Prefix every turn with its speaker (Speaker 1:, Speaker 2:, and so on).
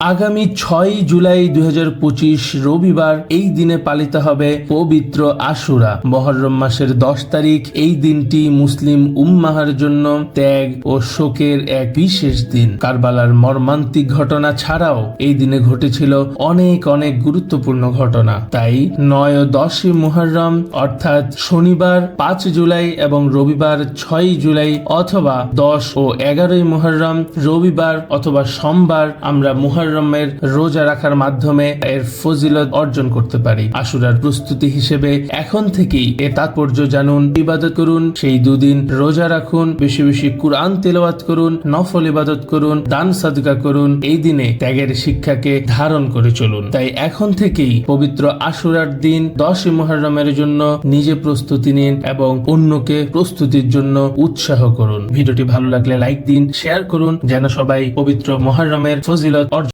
Speaker 1: আগামী ছয় জুলাই দুই হাজার পঁচিশ রবিবার এই দিনে পালিত হবে পবিত্র আশুরা। মহরম মাসের দশ তারিখ এই দিনটি মুসলিম উম্মাহার জন্য ত্যাগ ও শোকের এক বিশেষ দিন। কারবালার মর্মান্তিক ঘটনা ছাড়াও এই দিনে ঘটেছিল অনেক অনেক গুরুত্বপূর্ণ ঘটনা। তাই নয় ও দশই মুহররম অর্থাৎ শনিবার পাঁচ জুলাই এবং রবিবার ছয় জুলাই অথবা দশ ও এগারোই মুহররম রবিবার অথবা সোমবার আমরা মুহররমের রোজা রাখার মাধ্যমে এর ফজিলত অর্জন করতে পারি। আশুরার প্রস্তুতি হিসেবে এখন থেকেই এ তাৎপর্য জানুন। ইবাদত করুন, সেই দুদিন রোজা রাখুন, বেশি বেশি কুরআন তেলাওয়াত করুন, নফল ইবাদত করুন, দান সাদকা করুন, এই দিনে ত্যাগের শিক্ষাকে ধারণ করে চলুন। তাই এখন থেকেই পবিত্র আশুরার দিন দশই মুহররমের জন্য নিজে প্রস্তুতি নিন এবং অন্যকে প্রস্তুতির জন্য উৎসাহ করুন। ভিডিওটি ভালো লাগলে লাইক দিন, শেয়ার করুন, যেন সবাই পবিত্র মহররমের ফজিলত অর্জন